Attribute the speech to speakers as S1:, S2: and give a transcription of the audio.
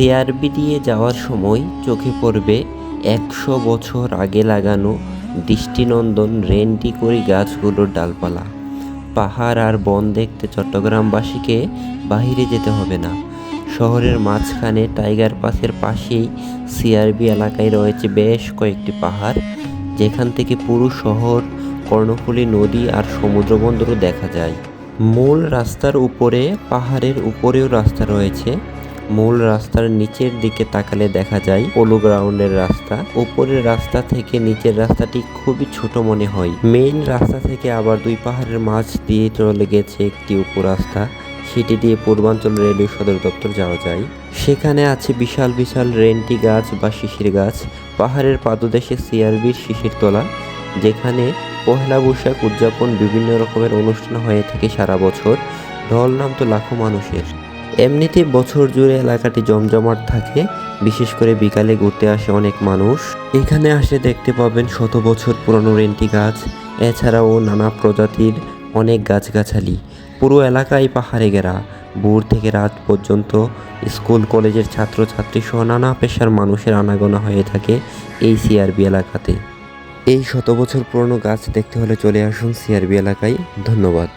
S1: CRB দিয়ে যাওয়ার সময় চোখে পড়বে একশো বছর আগে লাগানো দৃষ্টিনন্দন রেন্টিকরি গাছগুলোর ডালপালা। পাহাড় আর বন দেখতে চট্টগ্রামবাসীকে বাহিরে যেতে হবে না। শহরের মাঝখানে টাইগার পাসের পাশেই সিআরবি এলাকায় রয়েছে বেশ কয়েকটি পাহাড়, যেখান থেকে পুরো শহর, কর্ণফুলী নদী আর সমুদ্র বন্দরও দেখা যায়। মূল রাস্তার উপরে, পাহাড়ের উপরেও রাস্তা রয়েছে। মূল রাস্তার নিচের দিকে তাকালে দেখা যায় পোলো গ্রাউন্ডের রাস্তা। উপরের রাস্তা থেকে নিচের রাস্তাটি খুবই ছোট মনে হয়। মেইন রাস্তা থেকে আবার দুই পাহাড়ের মাঝ দিয়ে চলে গেছে একটি উপরাস্তা। সেটি দিয়ে পূর্বাঞ্চল রেলওয়ে সদর দপ্তর যাওয়া যায়। সেখানে আছে বিশাল বিশাল রেন্টি গাছ বা শিশির গাছ। পাহাড়ের পাদদেশে সিআরবির শিশির তোলা, যেখানে পহেলা বৈশাখ উদযাপন বিভিন্ন রকমের অনুষ্ঠান হয়ে থাকে সারা বছর। ঢল নাম তো লাখো মানুষের। এমনিতে বছর জুড়ে এলাকাটি জমজমাট থাকে, বিশেষ করে বিকালে ঘুরতে আসে অনেক মানুষ। এখানে আসে দেখতে পাবেন শত বছর পুরনো রেন্টি গাছ, এছাড়াও নানা প্রজাতির অনেক গাছগাছালি। পুরো এলাকায় পাহাড়ে ঘেরা। ভোর থেকে রাত পর্যন্ত স্কুল, কলেজের ছাত্রছাত্রী সহ নানা পেশার মানুষের আনাগোনা হয়ে থাকে এই সিআরবি এলাকাতে। এই শত বছর পুরনো গাছ দেখতে হলে চলে আসুন সিআরবি এলাকায়। ধন্যবাদ।